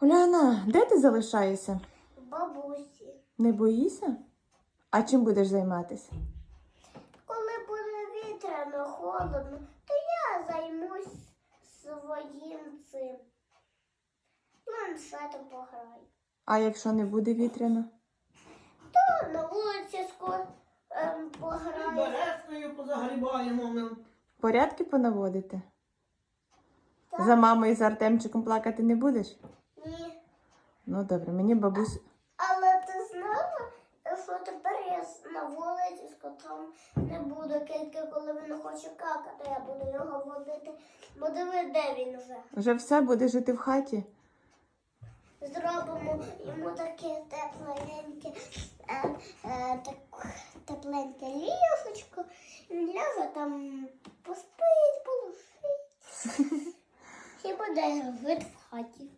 Уляна, де ти залишаєшся? Бабусі. Не боїшся? А чим будеш займатися? Коли буде вітряно, холодно, то я займусь своїм цим. Планшетом пограю. А якщо не буде вітряно? То на вулиці ско ем, пограю. Березною позагрібаємо ми. Порядки понаводити? Так. За мамою і за Артемчиком плакати не будеш? Ну добре, мені бабусь. Але ти знала, що тепер я на вулиці з котом не буду, тільки коли він хоче какати, я буду його водити. Бо диви, де він вже. Вже все буде жити в хаті. Зробимо йому таке тепленьке, е, е, так, тепленьке ліжечко. Він ляже там поспить, полушить. І буде жити в хаті.